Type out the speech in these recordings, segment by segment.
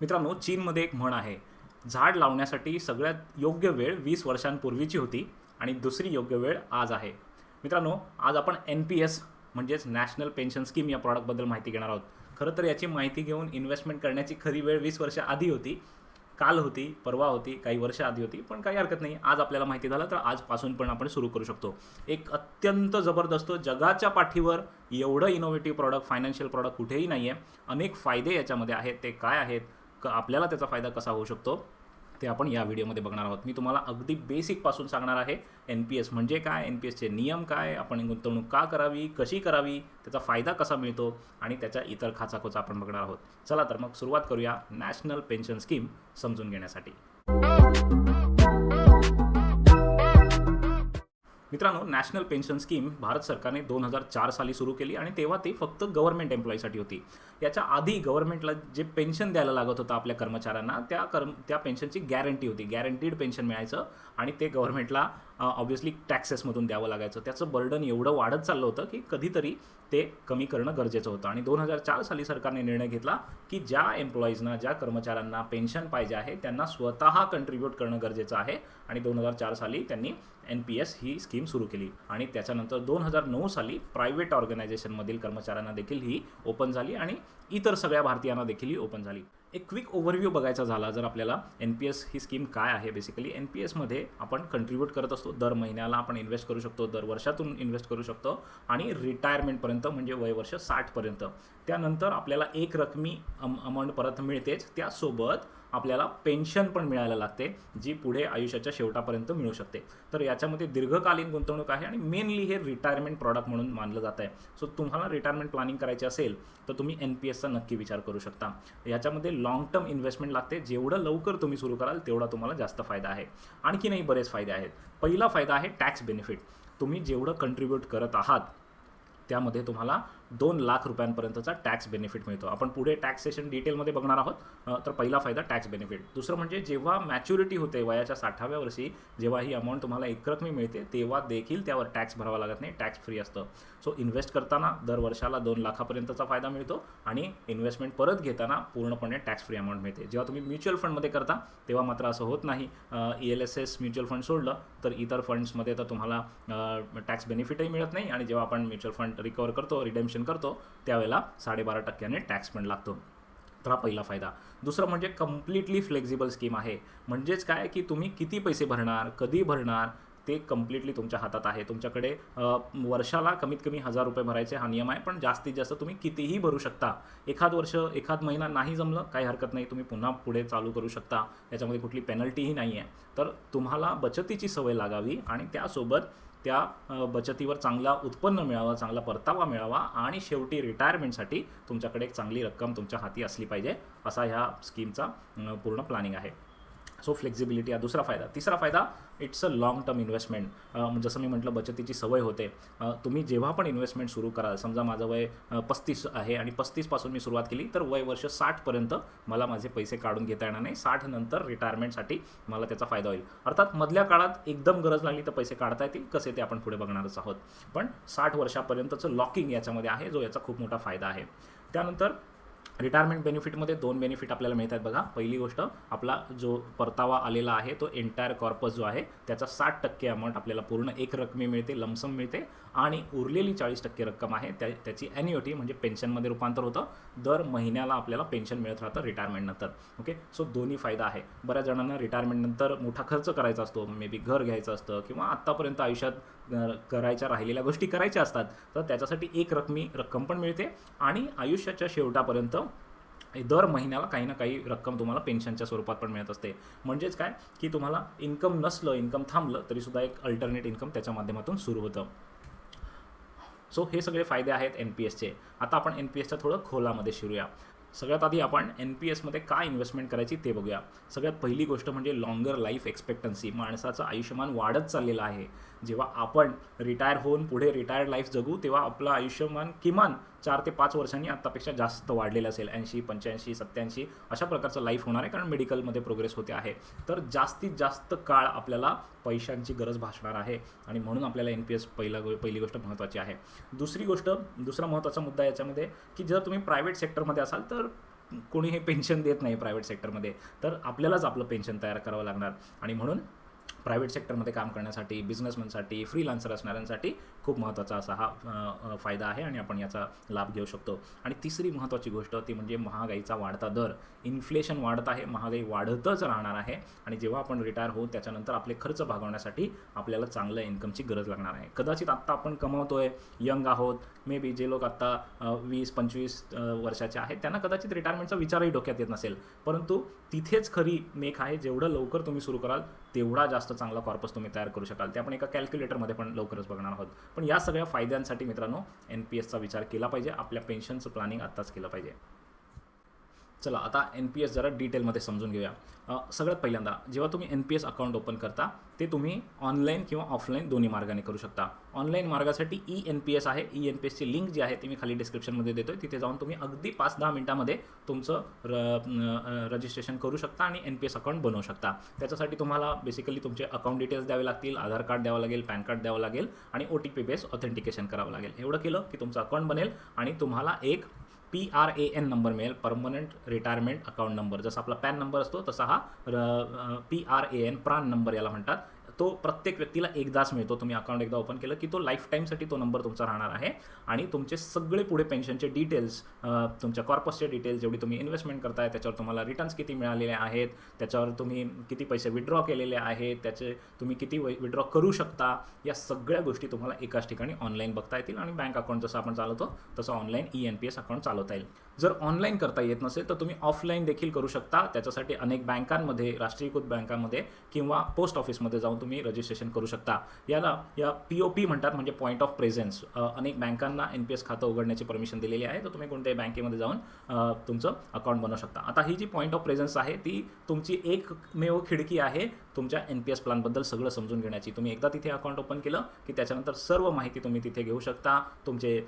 मित्रांनो चीनमध्ये एक म्हण आहे झाड लावण्यासाठी सगळ्यात योग्य वेळ वीस वर्षांपूर्वीची होती आणि दुसरी योग्य वेळ आज आहे. मित्रांनो आज आपण एन पी एस म्हणजेच नॅशनल पेन्शन स्कीम या प्रॉडक्टबद्दल माहिती घेणार आहोत. खरं तर याची माहिती घेऊन इन्व्हेस्टमेंट करण्याची खरी वेळ वीस वर्ष आधी होती काल होती परवा होती काही वर्ष आधी होती पण काही हरकत नाही. आज आपल्याला माहिती झालं तर आजपासून पण आपण सुरू करू शकतो. एक अत्यंत जबरदस्त जगाच्या पाठीवर एवढं इनोव्हेटिव्ह प्रॉडक्ट फायनान्शियल प्रॉडक्ट कुठेही नाही आहे अनेक फायदे याच्यामध्ये आहेत ते काय आहेत? तर आपल्याला त्याचा फायदा कसा होऊ शकतो ते आपण या व्हिडिओमध्ये बघणार आहोत. मी तुम्हाला अगदी बेसिकपासून सांगणार आहे एन पी एस म्हणजे काय एन पी एसचे नियम काय आपण गुंतवणूक का करावी कशी करावी त्याचा फायदा कसा मिळतो आणि त्याच्या इतर खाचाखोचा आपण बघणार आहोत. चला तर मग सुरुवात करूया नॅशनल पेन्शन स्कीम समजून घेण्यासाठी. मित्रांनो नॅशनल पेन्शन स्कीम भारत सरकारने दोन हजार चार साली सुरू केली आणि तेव्हा ती फक्त गव्हर्नमेंट एम्प्लॉईसाठी होती. याच्या आधी गव्हर्नमेंटला जे पेन्शन द्यायला लागत होतं आपल्या कर्मचाऱ्यांना त्या कर्म त्या पेन्शनची गॅरंटी होती. गॅरंटीड पेन्शन मिळायचं आणि ते गव्हर्नमेंटला ऑब्व्हियसली टॅक्सेसमधून द्यावं लागायचं. त्याचं बर्डन एवढं वाढत चाललं होतं की कधीतरी ते कमी करणं गरजेचं होतं. आणि दोन हजार चार साली सरकारने निर्णय घेतला की ज्या एम्प्लॉईजना ज्या कर्मचाऱ्यांना पेन्शन पाहिजे आहे त्यांना स्वतः कंट्रीब्यूट करणं गरजेचं आहे. आणि दोन हजार चार साली त्यांनी एन पी एस ही स्कीम सुरू केली. आणि त्याच्यानंतर दोन हजार नऊ साली प्रायव्हेट ऑर्गनायझेशनमधील कर्मचाऱ्यांना देखील ही ओपन झाली आणि इतर सगळ्या भारतीयांना देखील ही ओपन झाली. एक क्विक ओव्हरव्ह्यू बघायचा झाला जर आपल्याला एन पी एस ही स्कीम काय आहे? बेसिकली एन पी एसमध्ये आपण कंट्रीब्यूट करत असतो. दर महिन्याला आपण इन्व्हेस्ट करू शकतो दर वर्षातून इन्व्हेस्ट करू शकतो आणि रिटायरमेंटपर्यंत म्हणजे वयवर्ष साठपर्यंत त्यानंतर आपल्याला एक रकमी अम अमाऊंट परत मिळतेच. त्यासोबत आपल्याला पेन्शन पण मिळायला लागते जी पुढे आयुष्याच्या शेवटापर्यंत मिळू शकते. तर याच्यामध्ये दीर्घकालीन गुंतवणूक आहे आणि मेनली हे रिटायरमेंट प्रॉडक्ट म्हणून मानलं जात आहे. सो तुम्हाला रिटायरमेंट प्लॅनिंग करायची असेल तर तुम्ही एन पी एसचा नक्की विचार करू शकता. याच्यामध्ये लॉंग टर्म इन्व्हेस्टमेंट लागते. जेवढं लवकर तुम्ही सुरू कराल तेवढा तुम्हाला जास्त फायदा आहे. आणखीनही बरेच फायदे आहेत. पहिला फायदा आहे टॅक्स बेनिफिट तुम्ही जेवढं कंट्रीब्यूट करत आहात त्यामध्ये तुम्हाला दोन लाख रुपयांपर्यंतचा टॅक्स बेनिफिट मिळतो. आपण पुढे टॅक्सेशन डिटेलमध्ये बघणार आहोत. तर पहिला फायदा टॅक्स बेनिफिट दुसरं म्हणजे जेव्हा मॅच्युरिटी होते वयाच्या साठाव्या वर्षी जेव्हा ही अमाऊंट तुम्हाला एकरकमी मिळते तेव्हा देखील त्यावर टॅक्स भरावा लागत नाही टॅक्स फ्री असतं. सो इन्व्हेस्ट करताना दर वर्षाला दोन लाखापर्यंतचा फायदा मिळतो आणि इन्व्हेस्टमेंट परत घेताना पूर्णपणे टॅक्स फ्री अमाऊंट मिळते. जेव्हा तुम्ही म्युच्युअल फंडमध्ये करता तेव्हा मात्र असं होत नाही. E L S S mutual fund सोडलं तर इतर फंड्समध्ये तर तुम्हाला टॅक्स बेनिफिटही मिळत नाही आणि जेव्हा आपण म्युच्युअल फंड रिकवर करतो रिडेम्शन करतो त्यावेळेला साडेबारा टक्क्याने टॅक्स पण लागतो. तर हा पहिला फायदा. दुसरं म्हणजे कम्प्लिटली फ्लेक्झिबल स्कीम आहे. म्हणजेच काय की तुम्ही किती पैसे भरणार कधी भरणार ते कम्प्लिटली तुमच्या हातात आहे. तुमच्याकडे वर्षाला कमीत कमी हजार रुपये भरायचे हा नियम आहे पण जास्तीत जास्त तुम्ही कितीही भरू शकता. एखाद वर्ष एखाद महिना नाही जमलं काही हरकत नाही तुम्ही पुन्हा पुढे चालू करू शकता. याच्यामध्ये कुठली पेनल्टीही नाही आहे तर तुम्हाला बचतीची सवय लागावी आणि त्यासोबत त्या बचतीवर चांगला उत्पन्न मिळावा चांगला परतावा मिळावा आणि शेवटी रिटायरमेंटसाठी तुमच्याकडे एक चांगली रक्कम तुमच्या हाती असली पाहिजे असा ह्या स्कीमचा पूर्ण प्लॅनिंग आहे. सो फ्लेक्झिबिलिटी हा दुसरा फायदा. तिसरा फायदा it's a long term investment जसं मी म्हटलं बचतीची सवय होते. तुम्ही जेव्हा पण इन्व्हेस्टमेंट सुरू कराल समजा माझं वय पस्तीस आहे आणि पस्तीसपासून मी सुरुवात केली तर वय वर्ष साठपर्यंत मला माझे पैसे काढून घेता येणार नाही. साठ नंतर रिटायरमेंटसाठी मला त्याचा फायदा होईल. अर्थात मधल्या काळात एकदम गरज लागली तर पैसे काढता येतील कसे ते आपण पुढे बघणारच आहोत. पण साठ वर्षापर्यंतचं लॉकिंग याच्यामध्ये आहे जो याचा खूप मोठा फायदा आहे. त्यानंतर रिटायरमेंट बेनिफिटमध्ये दोन बेनिफिट आपल्याला मिळतात बघा. पहिली गोष्ट आपला जो परतावा आलेला आहे तो एंटायर कॉर्पस जो आहे त्याचा साठ टक्के अमाऊंट आपल्याला पूर्ण एक रकमी मिळते लमसम मिळते आणि उरलेली चाळीस टक्के रक्कम आहे त्या त्याची ॲन्युटी म्हणजे पेन्शनमध्ये रूपांतर होतं. दर महिन्याला आपल्याला पेन्शन मिळत राहतं रिटायरमेंटनंतर ओके सो दोन्ही फायदा आहे. बऱ्याच जणांना रिटायरमेंटनंतर मोठा खर्च करायचा असतो. मे बी घर घ्यायचं असतं किंवा आत्तापर्यंत आयुष्यात करायच्या राहिलेल्या गोष्टी करायच्या असतात तर त्याच्यासाठी एक रकमी रक्कम पण मिळते आणि आयुष्याच्या शेवटापर्यंत दर महिन्याला काही ना काही रक्कम तुम्हाला पेन्शनच्या स्वरूपात पण मिळत असते. म्हणजेच काय? की तुम्हाला इन्कम नसलं इन्कम थांबलं तरीसुद्धा एक अल्टरनेट इन्कम त्याच्या माध्यमातून सुरू होतं. सो हे सगळे फायदे आहेत एन पी एसचे आता आपण एन पी एसच्या थोडं खोलामध्ये शिरूया. सगळ्यात आधी आपण एन पी एसमध्ये काय इन्व्हेस्टमेंट करायची ते बघूया. सगळ्यात पहिली गोष्ट म्हणजे लॉंगर लाईफ एक्सपेक्टन्सी माणसाचं आयुष्यमान वाढत चाललेलं आहे. जेव्हा आपण रिटायर होऊन पुढे रिटायर्ड लाईफ जगू तेव्हा आपलं आयुष्यमान किमान चार ते पाच वर्षांनी आत्तापेक्षा जास्त वाढलेलं असेल. ऐंशी पंच्याऐंशी सत्त्याऐंशी अशा प्रकारचं लाईफ होणार आहे कारण मेडिकलमध्ये प्रोग्रेस होते आहे. तर जास्तीत जास्त काळ आपल्याला पैशांची गरज भासणार आहे आणि म्हणून आपल्याला एन पी एस पहिला गो पहिली गोष्ट महत्त्वाची आहे. दुसरी गोष्ट दुसरा महत्त्वाचा मुद्दा याच्यामध्ये की जर तुम्ही प्रायव्हेट सेक्टरमध्ये असाल तर कोणी हे पेन्शन देत नाही प्रायव्हेट सेक्टरमध्ये तर आपल्यालाच आपलं पेन्शन तयार करावं लागणार. आणि म्हणून प्रायव्हेट सेक्टरमध्ये काम करण्यासाठी बिझनेसमॅनसाठी फ्रीलान्सर असणाऱ्यांसाठी खूप महत्त्वाचा असा हा फायदा आहे आणि आपण याचा लाभ घेऊ शकतो. आणि तिसरी महत्त्वाची गोष्ट ती म्हणजे महागाईचा वाढता दर. इन्फ्लेशन वाढत आहे महागाई वाढतच राहणार आहे आणि जेव्हा आपण रिटायर होऊ त्याच्यानंतर आपले खर्च भागवण्यासाठी आपल्याला चांगल्या इन्कमची गरज लागणार आहे. कदाचित आत्ता आपण कमवतोय यंग आहोत मे बी जे लोक आत्ता वीस पंचवीस वर्षाचे आहेत त्यांना कदाचित रिटायरमेंटचा विचारही डोक्यात येत नसेल. परंतु तिथेच खरी मेख आहे जेवढं लवकर तुम्ही सुरू कराल तेवढा जास्त चांगला कॉर्पस तुम्ही तयार करू शकाल. ते आपण एका कॅल्क्युलेटरमध्ये पण लवकरच बघणार आहोत. पण या सगळ्या फायद्यांसाठी मित्रांनो एन पी एसचा विचार केला पाहिजे. आपल्या पेन्शनचं प्लॅनिंग आत्ताच केलं पाहिजे. चला आता एन पी एस जरा डिटेलमध्ये समजून घेऊया. सगळ्यात पहिल्यांदा जेव्हा तुम्ही N P S account open करता ते तुम्ही ऑनलाईन किंवा ऑफलाईन दोन्ही मार्गाने करू शकता. ऑनलाईन मार्गासाठी ई एन पी एस आहे. ई एन पी एसची लिंक जी आहे ती मी खाली डिस्क्रिप्शनमध्ये देतो आहे तिथे जाऊन तुम्ही अगदी पाच दहा मिनटामध्ये तुमचं र रजिस्ट्रेशन करू शकता आणि एन पी एस अकाउंट बनवू शकता. त्याच्यासाठी तुम्हाला बेसिकली तुमचे अकाउंट डिटेल्स द्यावे लागतील आधार कार्ड द्यावं लागेल पॅन कार्ड द्यावं लागेल आणि O T P base authentication करावं लागेल. एवढं केलं की तुमचं अकाउंट बनेल आणि तुम्हाला एक P R A N number मिळेल परमनंट रिटायरमेंट अकाउंट नंबर जसा आपला पॅन नंबर असतो तसा हा P R A N PRAN number याला म्हणतात. तो प्रत्येक व्यक्तीला एकदाच मिळतो. तुम्ही अकाउंट एकदा ओपन केलं की तो लाईफ टाईमसाठी तो नंबर तुमचा राहणार आहे. आणि तुमचे सगळे पुढे पेन्शनचे डिटेल्स तुमच्या कॉर्पसचे डिटेल्स जेवढी तुम्ही इन्व्हेस्टमेंट करताय त्याच्यावर तुम्हाला रिटर्न्स किती मिळालेले आहेत त्याच्यावर तुम्ही किती पैसे विड्रॉ केलेले आहेत त्याचे तुम्ही किती विड्रॉ करू शकता या सगळ्या गोष्टी तुम्हाला एकाच ठिकाणी ऑनलाईन बघता येतील. आणि बँक अकाउंट जसं आपण चालवतो तसं online E N P S account चालवता येईल. जर ऑनलाईन करता येत नसेल तर तुम्ही ऑफलाईन देखील करू शकता. त्याच्यासाठी अनेक बँकांमध्ये राष्ट्रीयकृत बँकांमध्ये किंवा पोस्ट ऑफिसमध्ये जाऊन तुम्ही रजिस्ट्रेशन करू शकता. याला या पी ओ पी म्हणतात म्हणजे पॉईंट ऑफ प्रेझेन्स अनेक बँकांना एन पी एस खातं उघडण्याची परमिशन दिलेली आहे. तर तुम्ही कोणत्याही बँकेमध्ये जाऊन तुमचं अकाउंट बनवू शकता. आता ही जी पॉईंट ऑफ प्रेझेन्स आहे ती तुमची एकमेव खिडकी आहे. तुमच्या एन पी एस प्लॅनबद्दल सगळं समजून घेण्याची. तुम्ही एकदा तिथे अकाउंट ओपन केलं की त्याच्यानंतर सर्व माहिती तुम्ही तिथे घेऊ शकता. तुमचे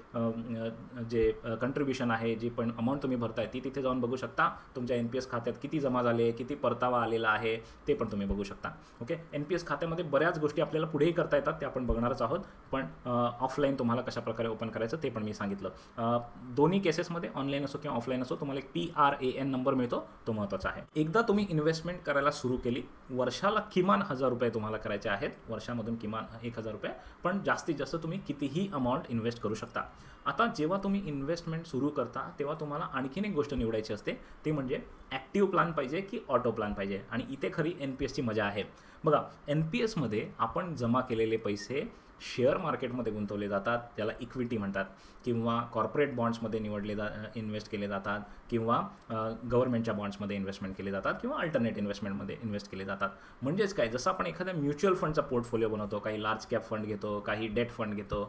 जे कंट्रीब्युशन आहे जी पण अमाऊंट तुम्ही भरताय ती तिथे जाऊन बघू शकता. तुमच्या एन पी एस खात्यात किती जमा झाले किती परतावा आलेला आहे ते पण तुम्ही बघू शकता. ओके एन पी एस खात्यामध्ये बऱ्याच गोष्टी आपल्याला पुढेही करता येतात ते आपण बघणारच आहोत. पण ऑफलाईन तुम्हाला कशा प्रकारे ओपन करायचं ते पण मी सांगितलं. दोन्ही केसेसमध्ये ऑनलाईन असो किंवा ऑफलाईन असो तुम्हाला एक P R A N number मिळतो तो महत्त्वाचा आहे. एकदा तुम्ही इन्व्हेस्टमेंट करायला सुरू केली वर्षाला किमान हजार रुपये तुम्हाला करायचे आहेत. वर्षामधून किमान एक हजार रुपये. पण जास्तीत जास्त तुम्ही कितीही अमाऊंट इन्व्हेस्ट करू शकता. आता जेव्हा तुम्ही इन्व्हेस्टमेंट सुरू करता तेव्हा तुम्हाला आणखीन एक गोष्ट निवडायची असते. ती म्हणजे ॲक्टिव्ह प्लॅन पाहिजे की ऑटो प्लॅन पाहिजे? आणि इथे खरी एन पी एसची मजा आहे. बघा एन पी एसमध्ये आपण जमा केलेले पैसे शेअर मार्केटमध्ये गुंतवले जातात त्याला इक्विटी म्हणतात किंवा कॉर्पोरेट बॉन्ड्समध्ये निवडले जा इन्व्हेस्ट केले जातात किंवा गव्हर्नमेंटच्या बॉन्ड्समध्ये इन्व्हेस्टमेंट केले जातात किंवा अल्टरनेट इन्व्हेस्टमेंटमध्ये इन्व्हेस्ट केले जातात. म्हणजेच काय जसं आपण एखाद्या म्युच्युअल फंडचा पोर्टफोलिओ बनवतो काही लार्ज कॅप फंड घेतो काही डेट फंड घेतो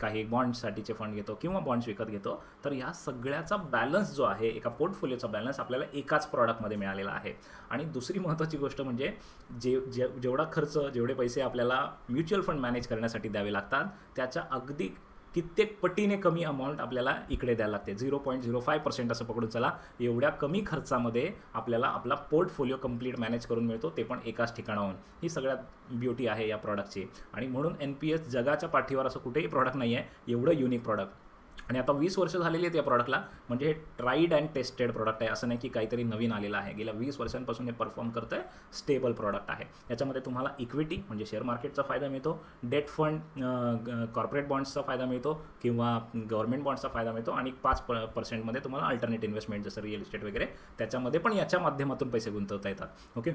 काही बॉन्ड्ससाठीचे फंड घेतो किंवा बॉन्ड्स विकत घेतो तर या सगळ्याचा बॅलन्स जो आहे एका पोर्टफोलिओचा बॅलन्स आपल्याला एकाच प्रॉडक्टमध्ये मिळालेला आहे. आणि दुसरी महत्त्वाची गोष्ट म्हणजे जे जे जेवढा खर्च जेवढे पैसे आपल्याला म्युच्युअल फंड मॅनेज करण्यासाठी द्यावे लागतात. त्याच्या अगदी कित्येक पटीने कमी अमाऊंट आपल्याला इकडे द्यायला लागते. Zero point zero five percent असं पकडून चला. एवढ्या कमी खर्चामध्ये आपल्याला आपला पोर्टफोलिओ कंप्लीट मॅनेज करून मिळतो. ते पण एकाच ठिकाणाहून. ही सगळ्यात ब्युटी आहे या प्रॉडक्टची आणि म्हणून एन पी एस जगाच्या पाठीवर असं कुठेही प्रॉडक्ट नाही आहे एवढं युनिक प्रॉडक्ट आणि आता वीस वर्ष झालेली आहेत या प्रॉडक्टला म्हणजे हे ट्राईड अँड टेस्टेड प्रॉडक्ट आहे. असं नाही की काहीतरी नवीन आलेलं आहे. गेल्या वीस वर्षांपासून हे परफॉर्म करतं आहे स्टेबल प्रॉडक्ट आहे. याच्यामध्ये तुम्हाला इक्विटी म्हणजे शेअर मार्केटचा फायदा मिळतो. डेट फंड कॉर्पोरेट बॉन्ड्सचा फायदा मिळतो. किंवा गव्हर्मेंट बॉन्ड्सचा फायदा मिळतो. आणि पाच प पर्सेंटमध्ये तुम्हाला अल्टरनेट इन्व्हेस्टमेंट जसं रिअल इस्टेट वगैरे त्याच्यामध्ये पण याच्या माध्यमातून पैसे गुंतवता येतात. ओके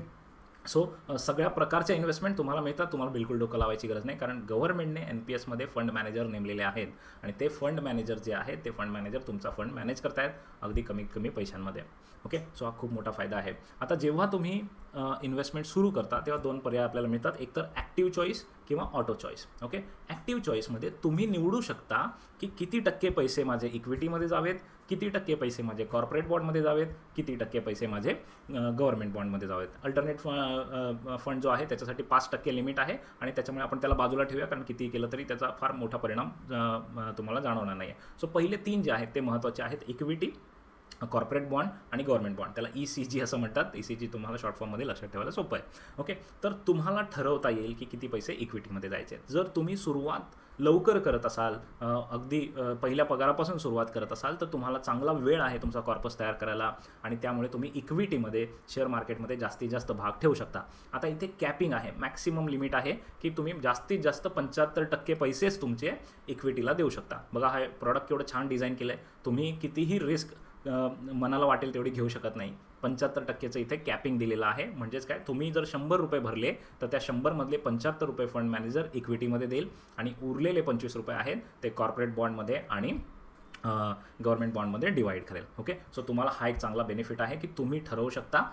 सो सगळ्या प्रकारच्या इन्व्हेस्टमेंट तुम्हाला मिळतात. तुम्हाला बिलकुल डोकं लावायची गरज नाही. कारण गव्हर्नमेंटने एन पी एसमध्ये फंड मॅनेजर नेमलेले आहेत. आणि ते फंड मॅनेजर जे आहेत ते फंड मॅनेजर तुमचा फंड मॅनेज करतायत अगदी कमीत कमी पैशांमध्ये. ओके सो हा खूप मोठा फायदा आहे. आता जेव्हा तुम्ही इन्व्हेस्टमेंट सुरू करता तेव्हा दोन पर्याय आपल्याला मिळतात. एक तर ॲक्टिव्ह चॉईस किंवा ऑटो चॉईस ओके ॲक्टिव्ह चॉईसमध्ये तुम्ही निवडू शकता की किती टक्के पैसे माझे इक्विटीमध्ये जावेत किती टक्के पैसे माझे कॉर्पोरेट बॉन्डमध्ये जावेत? किती टक्के पैसे माझे गव्हर्नमेंट बॉन्डमध्ये जावेत? अल्टरनेट फंड जो आहे त्याच्यासाठी पाच टक्के लिमिट आहे आणि त्याच्यामुळे आपण त्याला बाजूला ठेवूया कारण किती केलं तरी त्याचा फार मोठा परिणाम तुम्हाला जाणवणार नाही आहे सो पहिले तीन जे आहेत ते महत्त्वाचे आहेत. इक्विटी कॉर्पोरेट बॉन्ड आणि गव्हर्नमेंट बॉन्ड त्याला ई सी जी असं म्हणतात. ई सी जी तुम्हाला शॉर्ट फॉर्ममध्ये लक्षात ठेवायला सोपं आहे. ओके तर तुम्हाला ठरवता येईल की किती पैसे इक्विटीमध्ये जायचे आहेत. जर तुम्ही सुरुवात लवकर करत असाल अगदी पहिल्या पगारापासून सुरुवात करत असाल तर तुम्हाला चांगला वेळ आहे तुमचा कॉर्पस तयार करायला आणि त्यामुळे तुम्ही इक्विटीमध्ये शेअर मार्केटमध्ये जास्तीत जास्त भाग ठेवू शकता. आता इथे कॅपिंग आहे. मॅक्सिमम लिमिट आहे की तुम्ही जास्तीत जास्त पंच्याहत्तर टक्के पैसेच तुमचे इक्विटीला देऊ शकता. बघा हा प्रॉडक्ट केवढं छान डिझाईन केलं आहे तुम्ही कितीही रिस्क मनाला वाटेल तेवढी घेऊ शकत नाही. पंच्याहत्तर टक्केचं इथे कॅपिंग दिलेलं आहे. म्हणजेच काय? तुम्ही जर शंभर रुपये भरले तर त्या शंभरमधले पंच्याहत्तर रुपये फंड मॅनेजर इक्विटीमध्ये देईल आणि उरलेले पंचवीस रुपये आहेत ते कॉर्पोरेट बॉन्डमध्ये आणि गव्हर्नमेंट बॉन्डमध्ये डिवाईड करेल. ओके सो तुम्हाला हा एक चांगला बेनिफिट आहे की तुम्ही ठरवू शकता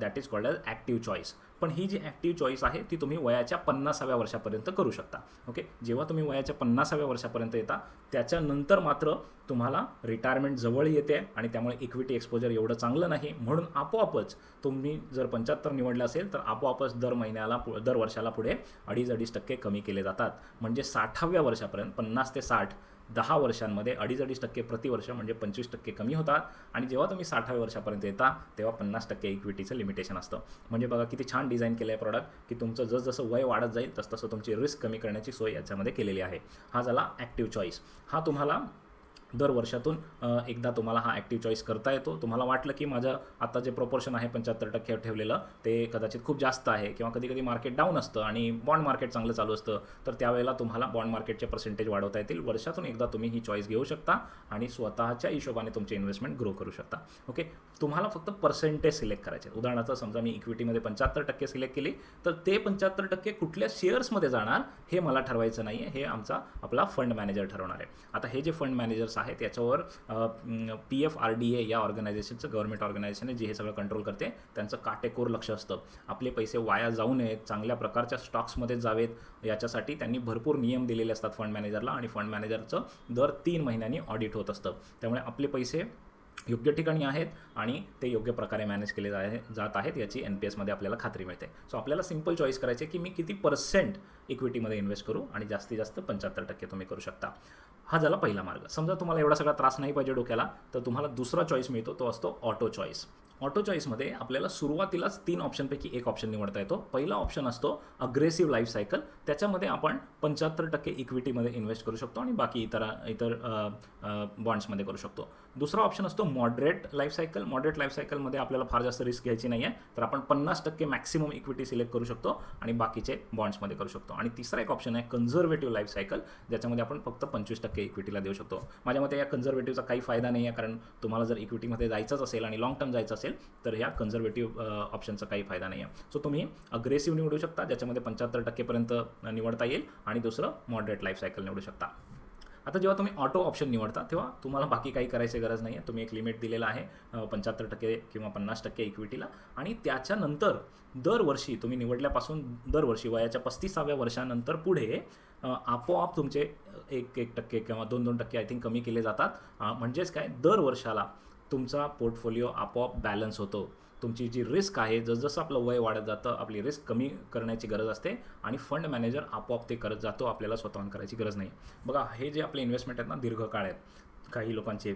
that is called as active choice पण ही जी ॲक्टिव्ह चॉईस आहे ती तुम्ही वयाच्या पन्नासाव्या वर्षापर्यंत करू शकता. ओके जेव्हा तुम्ही वयाच्या पन्नासाव्या वर्षापर्यंत येता त्याच्यानंतर मात्र तुम्हाला रिटायरमेंट जवळ येते आणि त्यामुळे इक्विटी एक्सपोजर एवढं चांगलं नाही. म्हणून आपोआपच तुम्ही जर पंच्याहत्तर निवडलं असेल तर आपोआपच दर महिन्याला पु दर वर्षाला पुढे अडीच अडीच टक्के कमी केले जातात. म्हणजे साठाव्या वर्षापर्यंत पन्नास ते साठ दहा वर्षांमध्ये अडीच अडीच टक्के प्रतिवर्ष म्हणजे पंचवीस टक्के कमी होतात. आणि जेव्हा तुम्ही साठाव्या वर्षापर्यंत येता तेव्हा पन्नास टक्के इक्विटीचं लिमिटेशन असतं. म्हणजे बघा किती छान डिझाईन केलं आहे प्रॉडक्ट की तुमचं जसजसं वय वाढत जाईल तसतसं तुमची रिस्क कमी करण्याची सोय याच्यामध्ये केलेली आहे. हा झाला ॲक्टिव्ह चॉईस हा तुम्हाला दर वर्षातून एकदा तुम्हाला हा ॲक्टिव्ह चॉईस करता येतो. तुम्हाला वाटलं की माझं आता जे प्रपोर्शन आहे पंच्याहत्तर टक्के ठेवलेलं ते कदाचित खूप जास्त आहे किंवा कधी कधी मार्केट डाऊन असतं आणि बॉन्ड मार्केट चांगलं चालू असतं तर त्यावेळेला तुम्हाला बॉन्ड मार्केटचे पर्सेंटेज वाढवता येतील. वर्षातून एकदा तुम्ही ही चॉईस घेऊ शकता आणि स्वतःच्या हिशोबाने तुमचे इन्व्हेस्टमेंट ग्रो करू शकता. ओके तुम्हाला फक्त पर्सेंटेज सिलेक्ट करायचे उदाहरणार्थ समजा मी इक्विटीमध्ये पंच्याहत्तर टक्के सिलेक्ट केली तर ते पंच्याहत्तर टक्के कुठल्या शेअर्समध्ये जाणार हे मला ठरवायचं नाही आहे हे आमचा आपला फंड मॅनेजर ठरवणार आहे. आता हे जे फंड मॅनेजर्स आहेत याच्यावर P F R D A या ऑर्गनायझेशनचं गव्हर्नमेंट ऑर्गनायझेशन आहे जे हे सगळं कंट्रोल करते. त्यांचं काटेकोर लक्ष असतं. आपले पैसे वाया जाऊ नयेत चांगल्या प्रकारच्या स्टॉक्समध्ये जावेत याच्यासाठी त्यांनी भरपूर नियम दिलेले असतात फंड मॅनेजरला आणि फंड मॅनेजरचं दर तीन महिन्यांनी ऑडिट होत असतं. त्यामुळे आपले पैसे योग्य ठिकाणी आहेत आणि ते योग्य प्रकारे मॅनेज केले जा जात आहेत याची एन पी एसमध्ये आपल्याला खात्री मिळते. सो आपल्याला सिंपल चॉईस करायची आहे की मी किती पर्सेंट इक्विटीमध्ये इन्व्हेस्ट करू आणि जास्तीत जास्त पंच्याहत्तर टक्के तुम्ही करू शकता. हा झाला पहिला मार्ग. समजा तुम्हाला एवढा सगळा त्रास नाही पाहिजे डोक्याला तर तुम्हाला दुसरा चॉईस मिळतो तो असतो ऑटो चॉईस ऑटो चॉईसमध्ये आपल्याला सुरुवातीलाच तीन ऑप्शनपैकी एक ऑप्शन निवडता येतो. पहिला ऑप्शन असतो अग्रेसिव्ह लाईफ सायकल त्याच्यामध्ये आपण पंच्याहत्तर टक्के इक्विटीमध्ये इन्व्हेस्ट करू शकतो आणि बाकी इतर इतर बॉन्ड्समध्ये करू शकतो. दुसरा ऑप्शन असतो moderate life cycle moderate life सायकलमध्ये आपल्याला फार जास्त रिस्क घ्यायची नाही आहे तर आपण पन्नास टक्के मॅक्सिमम इक्विटी सिलेक्ट करू शकतो आणि बाकीचे बॉन्ड्समध्ये करू शकतो. आणि तिसरा एक ऑप्शन आहे कन्झर्वेटिव्ह लाईफ सायकल ज्याच्यामध्ये आपण फक्त पंचवीस टक्के इक्विटीला देऊ शकतो. माझ्या मते या कन्झर्वेटिव्हचा काही फायदा नाही आहे कारण तुम्हाला जर इक्विटीमध्ये जायचंच असेल आणि लॉंग टर्म जायचं असेल तर ह्या कन्झर्वेटिव्ह ऑप्शनचा काही फायदा नाही आहे सो तुम्ही अग्रेसिव्ह निवडू शकता ज्याच्यामध्ये पंच्याहत्तर टक्केपर्यंत निवडता येईल आणि दुसरं मॉडरेट लाईफ सायकल निवडू शकता. आता जेव्हा तुम्ही ऑटो ऑप्शन निवडता तेव्हा तुम्हाला बाकी काही करायची गरज नाही आहे तुम्ही एक लिमिट दिलेलं आहे पंच्याहत्तर टक्के किंवा पन्नास टक्के इक्विटीला आणि त्याच्यानंतर दरवर्षी तुम्ही निवडल्यापासून दरवर्षी वयाच्या पस्तीसाव्या वर्षानंतर पुढे आपोआप तुमचे एक एक टक्के किंवा दोन दोन टक्के आय थिंक कमी केले जातात. म्हणजेच काय? दर वर्षाला तुमचा पोर्टफोलिओ आपोआप बॅलन्स होतो. तुमची जी रिस्क आहे जसजसं आपलं वय वाढत जातं आपली रिस्क कमी करण्याची गरज असते आणि फंड मॅनेजर आपोआप ते करत जातो आपल्याला स्वतःहून करायची गरज नाही. बघा हे जे आपले इन्व्हेस्टमेंट आहेत ना दीर्घकाळ आहेत. काही लोकांचे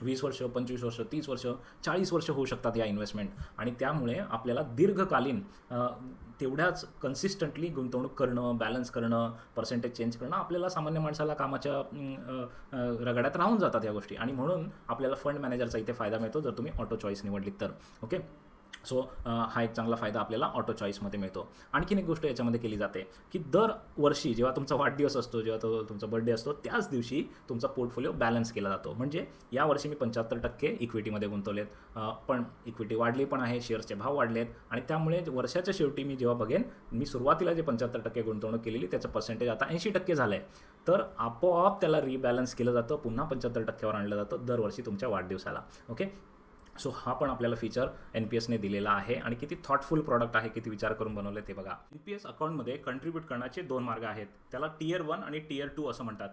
वीस वर्ष पंचवीस वर्ष तीस वर्ष चाळीस वर्ष होऊ शकतात या इन्व्हेस्टमेंट आणि त्यामुळे आपल्याला दीर्घकालीन तेवढ्याच कन्सिस्टंटली गुंतवणूक करणं बॅलन्स करणं पर्सेंटेज चेंज करणं आपल्याला सामान्य माणसाला कामाच्या रगड्यात राहून जातात या गोष्टी. आणि म्हणून आपल्याला फंड मॅनेजरचा इथे फायदा मिळतो जर तुम्ही ऑटो चॉईस निवडली तर. ओके सो हा एक चांगला फायदा आपल्याला ऑटो चॉईसमध्ये मिळतो. आणखीन एक गोष्ट याच्यामध्ये केली जाते की दर वर्षी जेव्हा तुमचा वाढदिवस असतो जेव्हा तो तुमचा बर्थडे असतो त्याच दिवशी तुमचा पोर्टफोलिओ बॅलन्स केला जातो. म्हणजे यावर्षी मी पंच्याहत्तर टक्के इक्विटीमध्ये गुंतवलेत. पण इक्विटी वाढली पण आहे शेअर्सचे भाव वाढलेत. आणि त्यामुळे वर्षाच्या शेवटी मी जेव्हा बघेन मी सुरुवातीला जे पंच्याहत्तर टक्के गुंतवणूक केलेली त्याचं पर्सेंटेज आता ऐंशी टक्के झालं आहे तर आपोआप त्याला रिबॅलन्स केलं जातं पुन्हा पंच्याहत्तर टक्क्यावर आणलं जातं दरवर्षी तुमच्या वाढदिवसाला. ओके सो हा पण आपल्याला फीचर एन पी एसने दिलेला आहे. आणि किती थॉटफुल प्रॉडक्ट आहे किती विचार करून बनवले ते बघा. एन पी एस अकाउंटमध्ये कंट्रीब्यूट करण्याचे दोन मार्ग आहेत. त्याला टीयर वन आणि टीयर टू असं म्हणतात.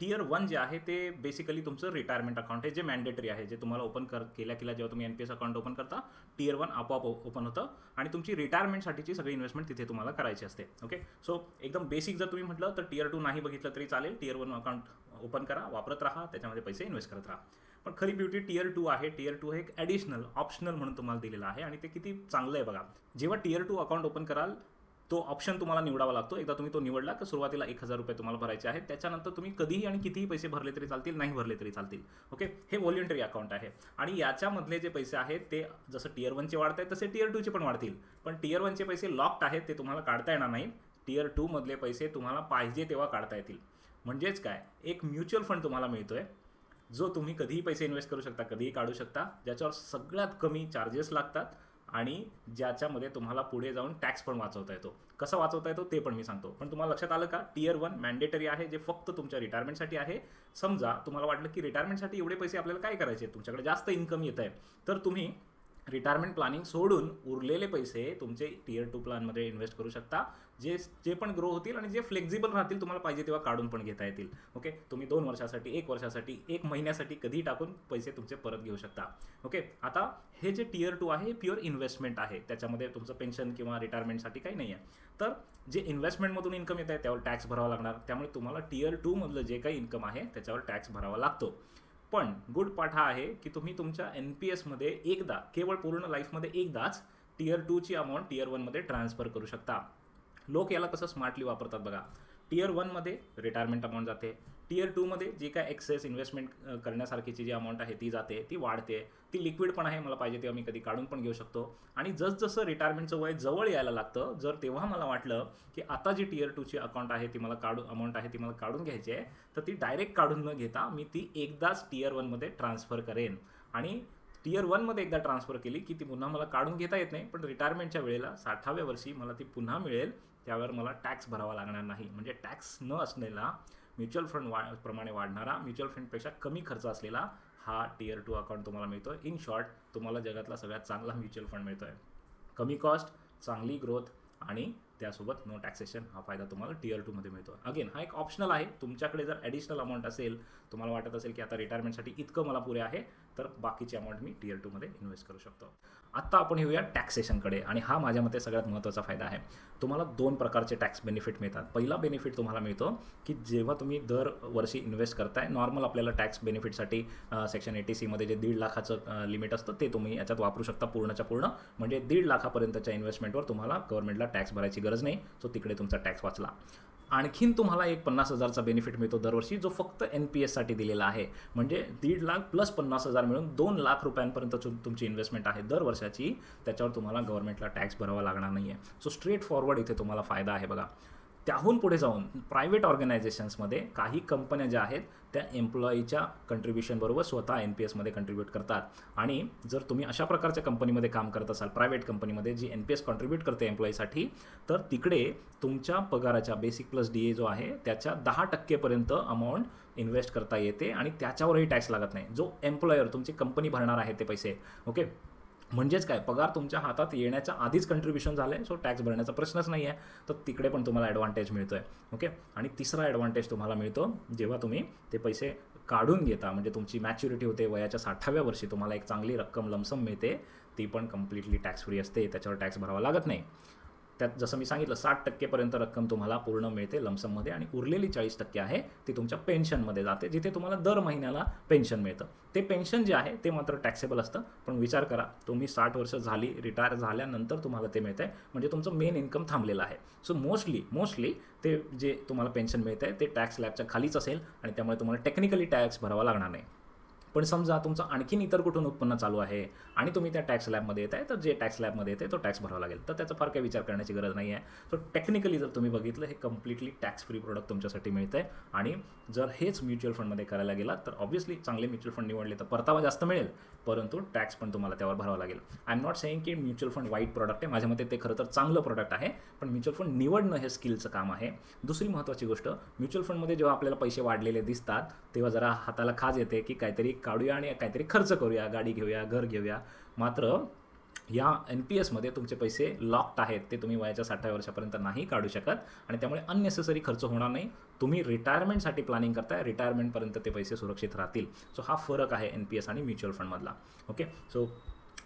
टीयर वन जे आहे ते बेसिकली तुमचं रिटायरमेंट अकाउंट आहे जे मॅन्डेटरी आहे जे तुम्हाला ओपन कर केल्या केल्या जेव्हा तुम्ही N P S account open करता टीयर वन आपोआप ओपन होतं. आणि तुमची रिटायरमेंटसाठीची सगळी इन्व्हेस्टमेंट तिथे तुम्हाला करायची असते. ओके सो एकदम बेसिक जर तुम्ही म्हटलं तर टीयर टू नाही बघितलं तरी चालेल. टीयर वन अकाउंट ओपन करा वापरत राहा त्याच्यामध्ये पैसे इन्व्हेस्ट करत राहा. पण खरी ब्युटी टीयर टू आहे. टीयर टू हे एक ॲडिशनल ऑप्शनल म्हणून तुम्हाला दिलेलं आहे आणि ते किती चांगलं आहे बघा. जेव्हा टीयर टू अकाउंट ओपन कराल तो ऑप्शन तुम्हाला निवडावा लागतो. एकदा तुम्ही तो निवडला तर सुरुवातीला एक हजार रुपये तुम्हाला भरायचे आहेत. त्याच्यानंतर तुम्ही कधीही आणि कितीही पैसे भरले तरी चालतील नाही भरले तरी चालतील. ओके हे व्हॉलेंटरी अकाउंट आहे. आणि याच्यामधले जे पैसे आहेत ते जसं टीयर वनचे वाढत आहेत तसे टीयर टूचे पण वाढतील. पण टीयर वनचे पैसे लॉक्ड आहेत ते तुम्हाला काढता येणार नाही. टीयर टूमधले पैसे तुम्हाला पाहिजे तेव्हा काढता येतील. म्हणजेच काय? एक म्युच्युअल फंड तुम्हाला मिळतोय. जो तुम्ही कधीही पैसे इन्व्हेस्ट करू शकता कधीही काढू शकता ज्याच्यावर सगळ्यात कमी चार्जेस लागतात आणि ज्याच्यामध्ये तुम्हाला पुढे जाऊन टॅक्स पण वाचवता येतो. कसं वाचवता येतो ते पण मी सांगतो. पण तुम्हाला लक्षात आलं का? टीयर वन मॅन्डेटरी आहे जे फक्त तुमच्या रिटायरमेंटसाठी आहे. समजा तुम्हाला वाटलं की रिटायरमेंटसाठी एवढे पैसे आपल्याला काय करायचे? तुमच्याकडे जास्त इन्कम येत आहे तर तुम्ही रिटायरमेंट प्लॅनिंग सोडून उरलेले पैसे तुमचे टीयर टू प्लॅनमध्ये इन्व्हेस्ट करू शकता. जे जे पण ग्रो होतील आणि जे फ्लेक्झिबल राहतील तुम्हाला पाहिजे तेव्हा काढून पण घेता येतील. ओके तुम्ही दोन वर्षासाठी एक वर्षासाठी एक महिन्यासाठी कधी टाकून पैसे तुमचे परत घेऊ शकता. ओके आता हे जे टीयर टू आहे हे प्युअर इन्व्हेस्टमेंट आहे. त्याच्यामध्ये तुमचं पेन्शन किंवा रिटायरमेंटसाठी काही नाही आहे तर जे इन्व्हेस्टमेंटमधून इन्कम येत आहे त्यावर टॅक्स भरावा लागणार. त्यामुळे तुम्हाला टीयर टूमधलं जे काही इन्कम आहे त्याच्यावर टॅक्स भरावा लागतो. पण गुड पार्ट हा आहे की तुम्ही तुमच्या एन पी एसमध्ये एकदा केवळ पूर्ण लाईफमध्ये एकदाच टीयर टूची अमाऊंट टीयर वनमध्ये ट्रान्सफर करू शकता. लोक याला कसं स्मार्टली वापरतात बघा. टीयर वनमध्ये रिटायरमेंट अमाऊंट जाते. टीयर टूमध्ये जी काय एक्सेस इन्व्हेस्टमेंट करण्यासारखीची जी अमाऊंट आहे ती जाते ती वाढते. ती लिक्विड पण आहे मला पाहिजे तेव्हा मी कधी काढून पण घेऊ शकतो. आणि जसजसं रिटायरमेंटचं वय जवळ यायला लागतं जर तेव्हा मला वाटलं की आता जी टीयर टूची अकाउंट आहे ती मला काढू अमाऊंट आहे ती मला काढून घ्यायची आहे तर ती डायरेक्ट काढून न घेता मी ती एकदाच टीयर वनमध्ये ट्रान्सफर करेन. आणि टीयर वनमध्ये एकदा ट्रान्सफर केली की ती पुन्हा मला काढून घेता येत नाही पण रिटायरमेंटच्या वेळेला साठाव्या वर्षी मला ती पुन्हा मिळेल त्यावर मला टॅक्स भरावा लागणार नाही. म्हणजे टॅक्स न असलेला म्युच्युअल फंड वा प्रमाणे वाढणारा म्युच्युअल फंडपेक्षा कमी खर्च असलेला हा टीयर टू अकाउंट तुम्हाला मिळतो आहे इन शॉर्ट तुम्हाला जगातला सगळ्यात चांगला म्युच्युअल फंड मिळतो आहे कमी कॉस्ट चांगली ग्रोथ आणि त्यासोबत नो टॅक्सेशन हा फायदा तुम्हाला टीयर टूमध्ये मिळतो अगेन हा एक ऑप्शनल आहे. तुमच्याकडे जर ॲडिशनल अमाऊंट असेल तुम्हाला वाटत असेल की आता रिटायरमेंटसाठी इतकं मला पुरे आहे तर बाकीची अमाऊंट मी टीयर टूमध्ये इन्व्हेस्ट करू शकतो. आत्ता आपण येऊया टॅक्सेशनकडे आणि हा माझ्या मते सगळ्यात महत्त्वाचा फायदा आहे. तुम्हाला दोन प्रकारचे टॅक्स बेनिफिट मिळतात. पहिला बेनिफिट तुम्हाला मिळतो की जेव्हा तुम्ही दर वर्षी इन्व्हेस्ट करताय नॉर्मल आपल्याला टॅक्स बेनिफिटसाठी सेक्शन एटी सीमध्ये जे दीड लाखाचं लिमिट असतं ते तुम्ही याच्यात वापरू शकता पूर्णच्या पूर्ण. म्हणजे दीड लाखापर्यंतच्या इन्व्हेस्टमेंटवर तुम्हाला गव्हर्नमेंटला टॅक्स भरायची गरज नाही. सो तिकडे तुमचा टॅक्स वाचला. आणखीन तुम्हाला एक पन्नास हजारचा बेनिफिट मिळतो दरवर्षी जो फक्त एन पी एससाठी दिलेला आहे. म्हणजे दीड लाख प्लस पन्नास हजार मिळून दोन लाख रुपयांपर्यंत तुमची इन्व्हेस्टमेंट आहे दर वर्षाची त्याच्यावर तुम्हाला गव्हर्नमेंटला टॅक्स भरावा लागणार नाही आहे सो स्ट्रेट फॉरवर्ड इथे तुम्हाला फायदा आहे बघा. त्याहून पुढे जाऊन प्रायव्हेट ऑर्गनायझेशन्समध्ये काही कंपन्या ज्या आहेत त्या एम्प्लॉईच्या कंट्रीब्युशनबरोबर स्वतः एन पी एसमध्ये कंट्रीब्यूट करतात. आणि जर तुम्ही अशा प्रकारच्या कंपनीमध्ये काम करत असाल प्रायव्हेट कंपनीमध्ये जी एन पी एस कॉन्ट्रीब्यूट करते एम्प्लॉईसाठी तर तिकडे तुमच्या पगाराच्या बेसिक प्लस डी ए जो आहे त्याच्या दहा टक्केपर्यंत अमाऊंट इन्व्हेस्ट करता येते आणि त्याच्यावरही टॅक्स लागत नाही. जो एम्प्लॉयर तुमची कंपनी भरणार आहे ते पैसे. ओके म्हणजेच काय पगार तुमच्या हातात येण्याच्या आधीच कंट्रीब्युशन झालं आहे सो टॅक्स भरण्याचा प्रश्नच नाही आहे तर तिकडे पण तुम्हाला ॲडव्हान्टेज मिळतो आहे ओके आणि तिसरा ॲडव्हान्टेज तुम्हाला मिळतो जेव्हा तुम्ही ते पैसे काढून घेता म्हणजे तुमची मॅच्युरिटी होते वयाच्या साठाव्या वर्षी तुम्हाला एक चांगली रक्कम लमसम मिळते ती पण कम्प्लिटली टॅक्स फ्री असते त्याच्यावर टॅक्स भरावा लागत नाही. त्यात जसं मी सांगितलं साठ टक्केपर्यंत रक्कम तुम्हाला पूर्ण मिळते लमसममध्ये आणि उरलेली चाळीस टक्के आहे ती तुमच्या पेन्शनमध्ये जाते जिथे तुम्हाला दर महिन्याला पेन्शन मिळतं. ते पेन्शन जे आहे ते मात्र टॅक्सेबल असतं. पण विचार करा तुम्ही साठ वर्ष झाली रिटायर झाल्यानंतर तुम्हाला ते मिळतं आहे म्हणजे तुमचं मेन इन्कम थांबलेलं आहे. सो मोस्टली मोस्टली ते जे तुम्हाला पेन्शन मिळतं आहे ते टॅक्स लॅबच्या खालीच असेल आणि त्यामुळे तुम्हाला टेक्निकली टॅक्स भरावा लागणार नाही. पण समजा तुमचं आणखीन इतर कुठून उत्पन्न चालू आहे आणि तुम्ही त्या टॅक्स लॅबमध्ये येत आहे तर जे टॅक्स लॅबमध्ये येते तो टॅक्स भरावा लागेल. तर त्याचा फार काही विचार करण्याची गरज नाही आहे. सो टेक्निकली जर तुम्ही बघितलं हे कम्प्लिटली टॅक्स फ्री प्रोडक्ट तुमच्यासाठी मिळतं आहे आणि जर हेच म्युच्युअल फंडमध्ये करायला गेला तर ऑब्व्हियसली चांगले म्युच्युअल फंड निवडले तर परतावा जास्त मिळेल. परंतु टॅक्स पण तुम्हाला त्यावर भरावा लागेल. आय एम नॉट सेईंग की म्युच्युअल फंड वाईट प्रॉडक्ट आहे. माझ्या मते ते खरं तर चांगलं प्रॉडक्ट आहे. पण म्युच्युअल फंड निवडणं हे स्किलचं काम आहे. दुसरी महत्त्वाची गोष्ट म्युच्युअल फंडमध्ये जेव्हा आपल्याला पैसे वाढलेले दिसतात तेव्हा जरा हाताला खाज येते की काहीतरी काढूया आणि काहीतरी खर्च करूया गाडी घेऊया घर घेऊया. मात्र या एन पी एसमध्ये तुमचे पैसे लॉक्ड आहेत ते तुम्ही वयाच्या साठाव्या वर्षापर्यंत नाही काढू शकत आणि त्यामुळे अननेसेसरी खर्च होणार नाही. तुम्ही रिटायरमेंटसाठी प्लॅनिंग करताय रिटायरमेंटपर्यंत ते पैसे सुरक्षित राहतील. सो हा फरक आहे एन पी एस आणि म्युच्युअल फंडमधला ओके सो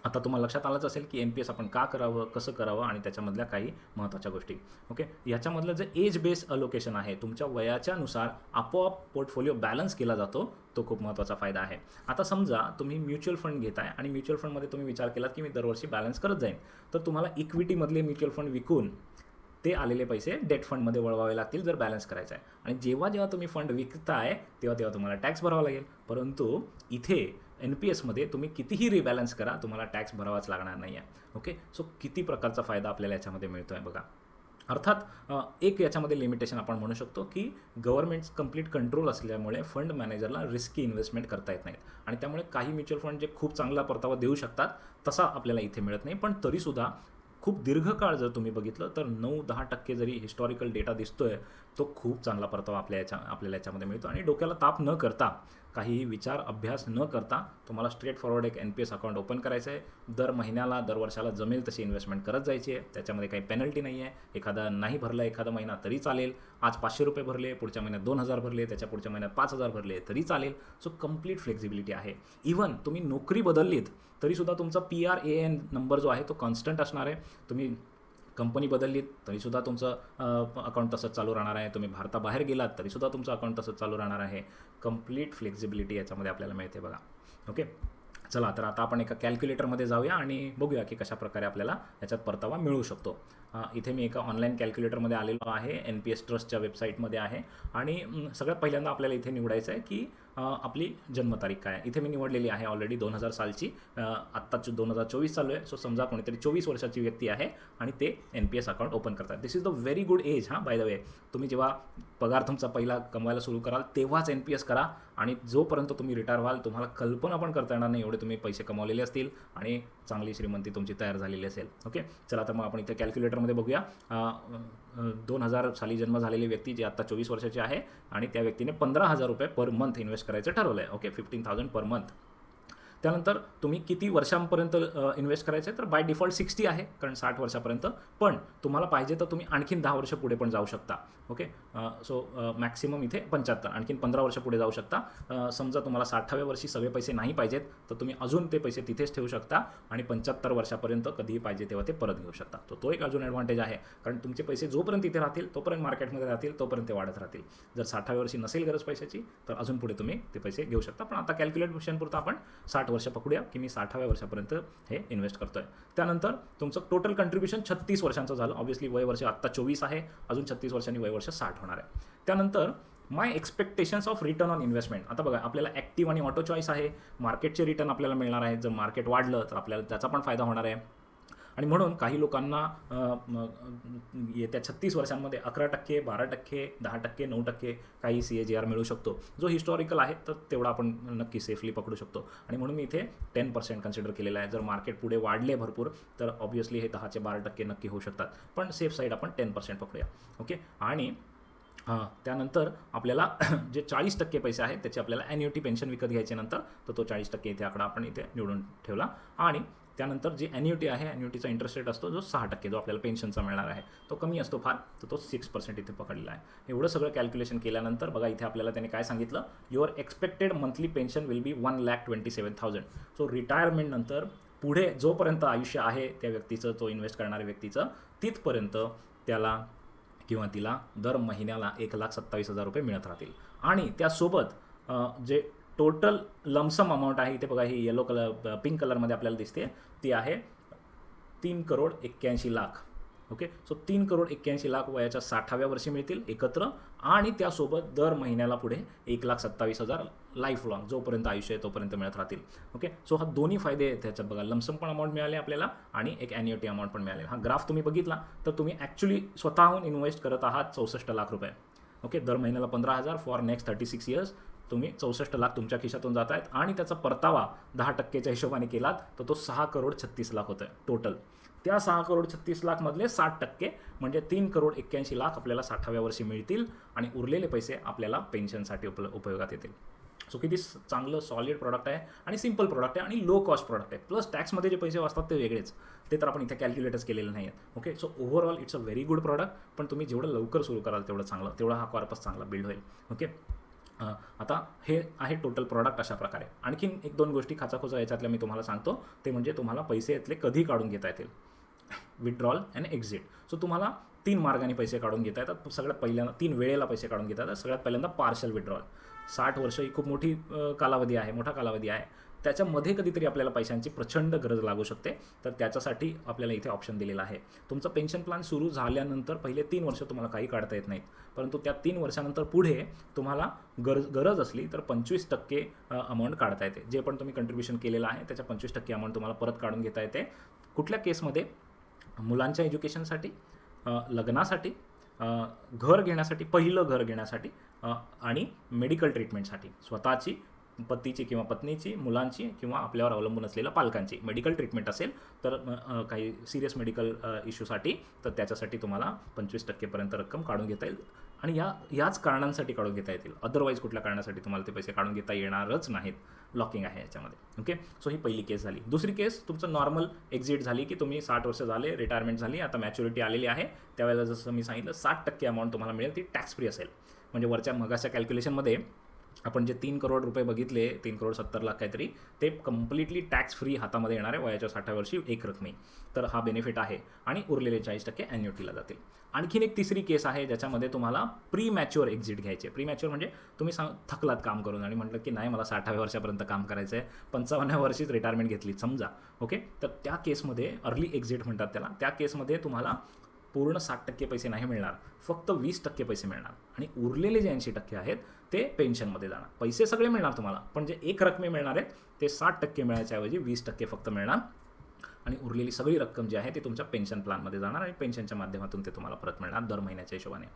आता तुम्हाला लक्षात आलंच असेल की एम पी एस आपण का करावं कसं करावं आणि त्याच्यामधल्या काही महत्त्वाच्या गोष्टी. ओके याच्यामधलं जे एज बेस अलोकेशन आहे तुमच्या वयाच्यानुसार आपोआप पोर्टफोलिओ बॅलन्स केला जातो तो खूप महत्त्वाचा फायदा आहे. आता समजा तुम्ही म्युच्युअल फंड घेताय आणि म्युच्युअल फंडमध्ये तुम्ही विचार केलात की मी दरवर्षी बॅलन्स करत जाईन. तर तुम्हाला इक्विटीमधले म्युच्युअल फंड विकून ते आलेले पैसे डेट फंडमध्ये वळवावे लागतील जर बॅलन्स करायचा आहे. आणि जेव्हा जेव्हा तुम्ही फंड विकताय तेव्हा तेव्हा तुम्हाला टॅक्स भरावा लागेल. परंतु इथे एन पी एसमध्ये तुम्ही कितीही रिबॅलन्स करा तुम्हाला टॅक्स भरावाच लागणार नाही आहे ओके सो किती प्रकारचा फायदा आपल्याला याच्यामध्ये मिळतो आहे बघा. अर्थात एक याच्यामध्ये लिमिटेशन आपण म्हणू शकतो की गव्हर्नमेंट कंप्लीट कंट्रोल असल्यामुळे फंड मॅनेजरला रिस्की इन्व्हेस्टमेंट करता येत नाहीत. आणि त्यामुळे काही म्युच्युअल फंड जे खूप चांगला परतावा देऊ शकतात तसा आपल्याला इथे मिळत नाही. पण तरीसुद्धा खूप दीर्घकाळ जर तुम्ही बघितलं तर नऊ दहा टक्के जरी हिस्टॉरिकल डेटा दिसतोय तो खूप चांगला परतावा आपल्या याच्या आपल्याला याच्यामध्ये मिळतो. आणि डोक्याला ताप न करता काहीही विचार अभ्यास न करता तुम्हाला स्ट्रेट फॉरवर्ड एक N P S account open करायचं आहे दर महिन्याला दर वर्षाला जमेल तशी इन्व्हेस्टमेंट करत जायची आहे. त्याच्यामध्ये काही पेनल्टी नाही आहे एखादा नाही भरला एखादा महिना तरी चालेल. आज पाचशे रुपये भरले पुढच्या महिन्यात दोन हजार भरले त्याच्या पुढच्या महिन्यात पाच हजार भरले तरी चालेल. सो कंप्लीट फ्लेक्झिबिलिटी आहे. इवन तुम्ही नोकरी बदललीत तरीसुद्धा तुमचा P R A N number जो आहे तो कॉन्स्टंट असणार आहे. तुम्ही कंपनी बदललीत तरीसुद्धा तुमचं अकाउंट तसंच चालू राहणार आहे. तुम्ही भारताबाहेर गेलात तरीसुद्धा तुमचं अकाउंट तसंच चालू राहणार आहे. कंप्लीट फ्लेक्झिबिलिटी याच्यामध्ये आपल्याला मिळते बघा. ओके चला तर आता आपण एका कॅल्क्युलेटरमध्ये जाऊया आणि बघूया की कशा प्रकारे आपल्याला याच्यात परतावा मिळू शकतो. इथे मी एका ऑनलाईन कॅल्क्युलेटरमध्ये आलेलो आहे. एन पी एस ट्रस्टच्या वेबसाईटमध्ये आहे. आणि सगळ्यात पहिल्यांदा आपल्याला इथे निवडायचं आहे की आपली जन्मतारीख काय? आहे इथे मी निवडलेली आहे ऑलरेडी दोन हजार सालची आत्ताच दोन हजार चोवीस चालू आहे. सो समजा कोणीतरी चोवीस वर्षाची व्यक्ती आहे आणि ते N P S account open करतात. This is the very good age हां बाय द वे तुम्ही जेव्हा पगार तुमचा पहिला कमवायला सुरू कराल तेव्हाच एन पी एस करा आणि जोपर्यंत तुम्ही रिटायर व्हाल तुम्हाला कल्पना पण करता येणार नाही एवढे तुम्ही पैसे कमावलेले असतील आणि चांगली श्रीमंती तुमची तयार झालेली असेल. ओके चला तर मग आपण इथे कॅल्क्युलेटरमध्ये बघूया. दोन हजार साली जन्म झालेली व्यक्ती जी आता चोवीस वर्षाची आहे आणि त्या व्यक्तीने पंधरा हजार रुपये पर मंथ इन्व्हेस्ट करायचं ठरवलं आहे okay fifteen thousand per month त्यानंतर तुम्ही किती वर्षांपर्यंत इन्व्हेस्ट करायचं आहे तर बाय डिफॉल्ट सिक्स्टी आहे कारण साठ वर्षापर्यंत. पण तुम्हाला पाहिजे तर तुम्ही आणखीन दहा वर्ष पुढे पण जाऊ शकता. ओके सो मॅक्सिमम इथे पंच्याहत्तर आणखीन पंधरा वर्ष पुढे जाऊ शकता. समजा तुम्हाला साठाव्या वर्षी सगळे पैसे नाही पाहिजेत तर तुम्ही अजून ते पैसे तिथेच ठेवू शकता आणि पंच्याहत्तर वर्षापर्यंत कधीही पाहिजे तेव्हा ते परत घेऊ शकता. तो तो एक अजून ॲडव्हान्टेज आहे कारण तुमचे पैसे जोपर्यंत इथे राहतील तोपर्यंत मार्केटमध्ये राहतील तोपर्यंत ते वाढत राहतील. जर साठाव्या वर्षी नसेल गरज पैशाची तर अजून पुढे तुम्ही ते पैसे घेऊ शकता. पण आता कॅल्क्युलेट कॅल्क्युलेशनपुरतं आपण साठ वर्ष पकडूया की मी साठाव्या वर्षापर्यंत हे इन्व्हेस्ट करतोय. त्यानंतर तुमचं टोटल कंट्रीब्युशन छत्तीस वर्षांचं झालं. ऑब्व्हियसली वय वर्ष आत्ता चोवीस आहे. अजून छत्तीस वर्षांनी वय वर्ष साठ होणार आहे. त्यानंतर my expectations of return on investment आता बघा आपल्याला ॲक्टिव्ह आणि ऑटो चॉईस आहे. मार्केटचे रिटर्न आपल्याला मिळणार आहे. जर मार्केट वाढलं तर आपल्याला त्याचा पण फायदा होणार आहे. आणि म्हणून काही लोकांना येत्या छत्तीस वर्षांमध्ये अकरा टक्के बारा टक्के दहा टक्के नऊ टक्के काही सी ए जी आर मिळू शकतो. जो हिस्टॉरिकल आहे तर तेवढा आपण नक्की सेफली पकडू शकतो. आणि म्हणून मी इथे टेन पर्सेंट कन्सिडर केलेलं आहे. जर मार्केट पुढे वाढले भरपूर तर ऑब्व्हियसली हे दहाचे बारा टक्के नक्की होऊ शकतात. पण सेफ साईड आपण टेन पर्सेंट पकडूया. ओके आणि त्यानंतर आपल्याला जे चाळीस टक्के पैसे आहेत त्याचे आपल्याला ॲन्युटी पेन्शन विकत घ्यायचे नंतर तर तो चाळीस टक्के इथे आकडा आपण इथे निवडून ठेवला. आणि त्यानंतर जी ॲन्युटी आहे ॲन्युटीचा इंटरेस्ट रेट असतो जो सहा टक्के जो आपल्याला पेन्शनचा मिळणार आहे. तो कमी असतो फार तर तो सिक्स पर्सेंट इथे पकडलेला आहे. एवढं सगळं कॅल्क्युलेशन केल्यानंतर बघा इथे आपल्याला त्याने काय सांगितलं? Your expected monthly pension will be one lakh twenty seven thousand so रिटायरमेंटनंतर पुढे जोपर्यंत आयुष्य आहे त्या व्यक्तीचं तो इन्व्हेस्ट करणाऱ्या व्यक्तीचं तिथपर्यंत त्याला किंवा तिला दर महिन्याला एक लाख सत्तावीस हजार रुपये मिळत राहतील. आणि त्यासोबत जे टोटल लमसम अमाऊंट आहे इथे बघा ही येलो कलर पिंक कलरमध्ये आपल्याला दिसते. ती आहे तीन करोड एक्क्याऐंशी लाख. ओके सो तीन करोड एक्क्याऐंशी लाख वयाच्या साठाव्या वर्षी मिळतील एकत्र आणि त्यासोबत दर महिन्याला पुढे एक लाख सत्तावीस हजार लाईफ लॉंग जोपर्यंत आयुष्य आहे तोपर्यंत मिळत राहतील. ओके सो हा दोन्ही फायदे आहेत त्याच्यात बघा. लमसम पण अमाऊंट मिळाले आपल्याला आणि एक ॲन्युटी अमाऊंट पण मिळाले. हा ग्राफ तुम्ही बघितला तर तुम्ही ॲक्च्युली स्वतःहून इन्व्हेस्ट करत आहात चौसष्ट लाख रुपये. ओके दर महिन्याला पंधरा हजार for next thirty six years तुम्ही चौसष्ट लाख तुमच्या खिशातून जात आहेत आणि त्याचा परतावा दहा टक्केच्या हिशोबाने केलात तर तो सहा करोड छत्तीस लाख होतं आहे टोटल त्या सहा करोड छत्तीस लाखमधले साठ टक्के म्हणजे तीन करोड एक्क्याऐंशी लाख आपल्याला साठाव्या वर्षी मिळतील आणि उरलेले पैसे आपल्याला पेन्शनसाठी उप उपयोगात येतील. सो किती चांगलं सॉलिड प्रॉडक्ट आहे आणि सिंपल प्रॉडक्ट आहे आणि लो कॉस्ट प्रॉडक्ट आहे. प्लस टॅक्समध्ये जे पैसे वाचतात ते वेगळेच. ते तर आपण इथे कॅल्क्युलेटर्स केलेले नाही आहेत okay so overall it's a very good product पण तुम्ही जेवढं लवकर सुरू कराल तेवढं चांगलं तेवढा हा कॉर्पस चांगला बिल्ड होईल. ओके आता हे आहे टोटल प्रॉडक्ट अशा प्रकारे आणखीन एक दोन गोष्टी खाचाखोचा याच्यातल्या मी तुम्हाला सांगतो. ते म्हणजे तुम्हाला पैसे यातले कधी काढून घेता येतील. विड्रॉल अँड एक्झिट सो तुम्हाला तीन मार्गाने पैसे काढून घेता येतात. सगळ्यात पहिल्यांदा तीन वेळेला पैसे काढून घेता येतात. सगळ्यात पहिल्यांदा पार्शल विड्रॉल साठ वर्ष ही खूप मोठी कालावधी आहे मोठा कालावधी आहे. त्याच्यामध्ये कधीतरी आपल्याला पैशांची प्रचंड गरज लागू शकते. तर त्याच्यासाठी आपल्याला इथे ऑप्शन दिलेला आहे. तुमचं पेन्शन प्लॅन सुरू झाल्यानंतर पहिले तीन वर्ष तुम्हाला काही काढता येत नाहीत. परंतु त्या तीन वर्षानंतर पुढे तुम्हाला गरज गरज असली तर पंचवीस टक्के अमाऊंट काढता येते. जे पण तुम्ही कंट्रीब्युशन केलेलं आहे त्याच्या पंचवीस टक्के अमाऊंट तुम्हाला परत काढून घेता येते. कुठल्या केसमध्ये मुलांच्या एज्युकेशनसाठी लग्नासाठी घर घेण्यासाठी पहिलं घर घेण्यासाठी आणि मेडिकल ट्रीटमेंटसाठी स्वतःची पतीची किंवा पत्नीची मुलांची किंवा आपल्यावर अवलंबून असलेल्या पालकांची. मेडिकल ट्रीटमेंट असेल तर काही सिरियस मेडिकल इश्यूसाठी तर त्याच्यासाठी तुम्हाला पंचवीस टक्केपर्यंत रक्कम काढून घेता येईल. आणि या याच कारणांसाठी काढून घेता येतील. अदरवाईज कुठल्या कारणासाठी तुम्हाला ते पैसे काढून घेता येणारच नाहीत. लॉकिंग आहे याच्यामध्ये. ओके सो ही पहिली केस झाली. दुसरी केस तुमचं नॉर्मल एक्झिट झाली की तुम्ही साठ वर्ष झाले रिटायरमेंट झाली आता मॅच्युरिटी आलेली आहे. त्यावेळेला जसं मी सांगितलं साठ टक्के अमाऊंट तुम्हाला मिळेल ती टॅक्स फ्री असेल. म्हणजे वरच्या मगाच्या कॅल्क्युलेशनमध्ये आपण जे तीन करोड रुपये बघितले तीन करोड सत्तर लाख काहीतरी ते कम्प्लिटली टॅक्स फ्री हातामध्ये येणार आहे वयाच्या साठव्या वर्षी एक रकमी. तर हा बेनिफिट आहे आणि उरलेले चाळीस टक्के ॲन्युटीला जातील. आणखीन एक तिसरी केस आहे ज्याच्यामध्ये तुम्हाला प्री मॅच्युअर एक्झिट घ्यायचे प्री मॅच्युअर म्हणजे तुम्ही सांग थकलात काम करून आणि म्हटलं की नाही मला साठाव्या वर्षापर्यंत काम करायचं आहे. पंचावन्नव्या वर्षीच रिटायरमेंट घेतली. समजा ओके तर त्या केसमध्ये अर्ली एक्झिट म्हणतात त्याला. त्या केसमध्ये तुम्हाला पूर्ण साठ टक्के पैसे नाही मिळणार. फक्त वीस टक्के पैसे मिळणार. आणि उरलेले जे ऐंशी टक्के आहेत ते पेन्शनमध्ये जाणार. पैसे सगळे मिळणार तुम्हाला पण जे एक रकमे मिळणार आहेत ते साठ टक्के मिळायच्याऐवजी वीस टक्के फक्त मिळणार. आणि उरलेली सगळी रक्कम जी आहे ती तुमच्या पेन्शन प्लॅनमध्ये जाणार आणि पेन्शनच्या माध्यमातून ते तुम्हाला परत मिळणार दर महिन्याच्या हिशोबाने.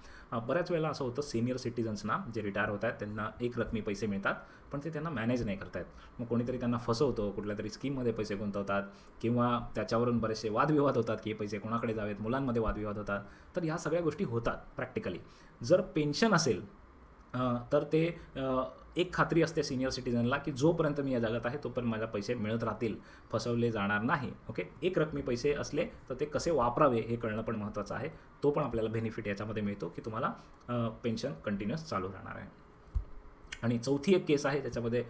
बऱ्याच वेळेला असं होतं सिनियर सिटीजन्सना जे रिटायर होत आहेत त्यांना एक रकमी पैसे मिळतात पण ते त्यांना मॅनेज नाही करतायत. मग कोणीतरी त्यांना फसवतो कुठल्या तरी स्कीममध्ये पैसे गुंतवतात किंवा त्याच्यावरून बरेचसे वादविवाद होतात की हे पैसे कोणाकडे जावेत मुलांमध्ये वादविवाद होतात. तर ह्या सगळ्या गोष्टी होतात प्रॅक्टिकली जर पेन्शन असेल तर ते एक खात्री असते सिनियर सिटीजनला की जोपर्यंत मी या जगात आहे तोपर्यंत माझ्या पैसे मिळत राहतील फसवले जाणार नाही ओके? एक रकमी पैसे असले तर ते कसे वापरावे हे कळणं पण महत्त्वाचं आहे. तो पण आपल्याला बेनिफिट याच्यामध्ये मिळतो की तुम्हाला पेन्शन कंटिन्युअस चालू राहणार आहे. आणि चौथी एक केस आहे त्याच्यामध्ये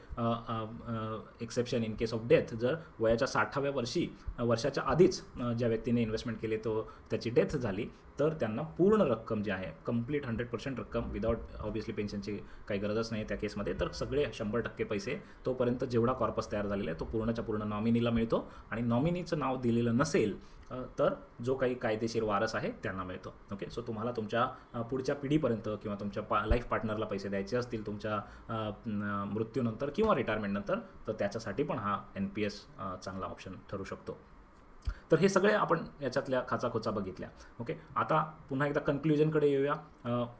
exception in case of death जर वयाच्या साठाव्या वर्षी वर्षाच्या आधीच ज्या व्यक्तीने इन्व्हेस्टमेंट केली तो त्याची डेथ झाली तर त्यांना पूर्ण रक्कम जी आहे कंप्लीट हंड्रेड पर्सेंट रक्कम विदाऊट ऑब्वियसली पेन्शनची काही गरजच नाही त्या केसमध्ये तर सगळे शंभर टक्के पैसे तोपर्यंत जेवढा कॉर्पस तयार झालेला आहे तो पूर्णच्या पूर्ण नॉमिनीला मिळतो. आणि नॉमिनीचं नाव दिलेलं नसेल तर जो काही कायदेशीर वारस आहे त्यांना मिळतो. ओके सो तुम्हाला तुमच्या पुढच्या पिढीपर्यंत किंवा तुमच्या पा लाईफ पार्टनरला पैसे द्यायचे असतील तुमच्या मृत्यूनंतर किंवा रिटायरमेंटनंतर तर त्याच्यासाठी पण हा एन पी एस चांगला ऑप्शन ठरू शकतो. तर हे सगळे आपण याच्यातल्या खाचाखोचा बघितल्या. ओके आता पुन्हा एकदा कन्क्ल्युजनकडे येऊया.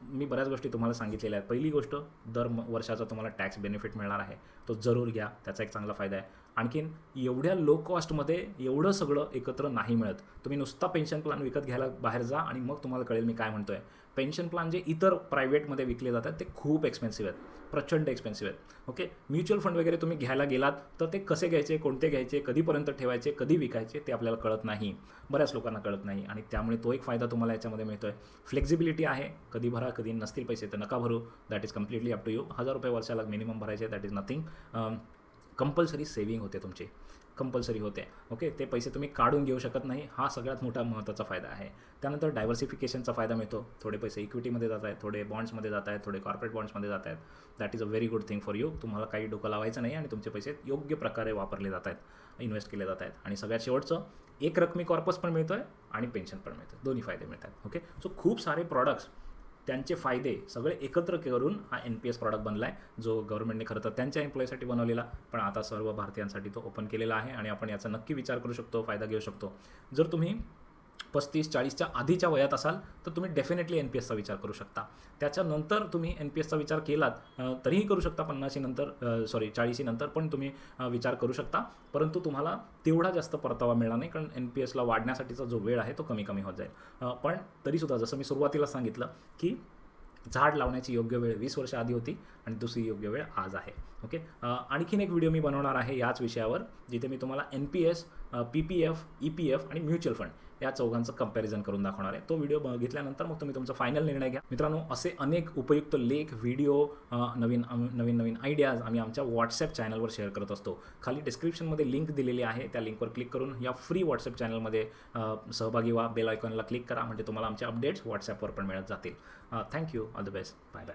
मी बऱ्याच गोष्टी तुम्हाला सांगितलेल्या आहेत. पहिली गोष्ट दर वर्षाचा तुम्हाला टॅक्स बेनिफिट मिळणार आहे. तो जरूर घ्या. त्याचा एक चांगला फायदा आहे. आणखीन एवढ्या लो कॉस्टमध्ये एवढं सगळं एकत्र नाही मिळत. तुम्ही नुसता पेन्शन प्लॅन विकत घ्यायला बाहेर जा आणि मग तुम्हाला कळेल मी काय म्हणतो आहे पेन्शन प्लॅन जे इतर प्रायव्हेटमध्ये विकले जातात ते खूप एक्सपेन्सिव्ह आहेत. प्रचंड एक्सपेन्सिव्ह आहेत. ओके म्युच्युअल फंड वगैरे तुम्ही घ्यायला गेलात तर ते कसे घ्यायचे कोणते घ्यायचे कधीपर्यंत ठेवायचे कधी विकायचे ते आपल्याला कळत नाही. बऱ्याच लोकांना कळत नाही आणि त्यामुळे तो एक फायदा तुम्हाला याच्यामध्ये मिळतो आहे फ्लेक्झिबिलिटी आहे. कधी भरा कधी नसतील पैसे तर नका भरू. That is completely up to you हजार रुपये वर्षाला मिनिमम भरायचे that is nothing compulsory saving होते तुमची. कंपल्सरी होते. ओके? ते पैसे तुम्ही काढून घेऊ शकत नाही. हा सगळ्यात मोठा महत्त्वाचा फायदा आहे. त्यानंतर डायव्हर्सिफिकेशनचा फायदा मिळतो. थोडे पैसे इक्विटीमध्ये जात आहेत थोडे बॉन्ड्समध्ये जात आहेत थोडे कॉर्पोरेट बॉन्ड्समध्ये जात आहेत. That is a very good thing for you तुम्हाला काही डोकं लावायचं नाही आणि तुमचे पैसे योग्य प्रकारे वापरले जात आहेत इन्व्हेस्ट केले जात आहेत. आणि सगळ्यात शेवटचं एक रकमी कॉर्पस पण मिळतो आहे आणि पेन्शन पण मिळतं दोन्ही फायदे मिळतात. ओके? सो खूप सारे प्रॉडक्ट्स त्यांचे फायदे सगळे एकत्र करून हा एन पी एस प्रॉडक्ट बनला आहे जो गव्हर्नमेंटने खरं तर त्यांच्या एम्प्लॉईसाठी बनवलेला पण आता सर्व भारतीयांसाठी तो ओपन केलेला आहे आणि आपण याचा नक्की विचार करू शकतो फायदा घेऊ शकतो. जर तुम्ही पस्तीस चाळीसच्या आधीच्या वयात असाल तर तुम्ही डेफिनेटली एन पी एसचा विचार करू शकता. त्याच्यानंतर तुम्ही एन पी एसचा विचार केलात तरीही करू शकता पन्नाशी नंतर सॉरी चाळीशी नंतर पण तुम्ही विचार करू शकता. परंतु तुम्हाला तेवढा जास्त परतावा मिळणार नाही कारण एन पी एसला वाढण्यासाठीचा जो वेळ आहे तो कमी कमी होत जाईल. पण तरीसुद्धा जसं मी सुरुवातीला सांगितलं की झाड लावण्याची योग्य वेळ वीस वर्ष आधी होती आणि दुसरी योग्य वेळ आज आहे. ओके? आणखीन एक व्हिडिओ मी बनवणार आहे याच विषयावर जिथे मी तुम्हाला N P S P P F E P F आणि म्युच्युअल फंड या चौघांचं कंपॅरिझन करून दाखवणार आहे. तो व्हिडिओ बघितल्यानंतर मग तुम्ही तुमचा फायनल निर्णय घ्या. मित्रांनो असे अनेक उपयुक्त लेख व्हिडिओ नवीन नवीन नवीन आयडियाज आम्ही आमच्या व्हॉट्सॲप चॅनलवर शेअर करत असतो. खाली डिस्क्रिप्शनमध्ये लिंक दिलेली आहे. त्या लिंकवर क्लिक करून या फ्री व्हॉट्सअप चॅनलमध्ये सहभागी व्हा. बेल आयकॉनला क्लिक करा. म्हणजे तुम्हाला आमचे अपडेट्स व्हॉट्सॲपवर पण मिळत जातील. Thank you all the best bye bye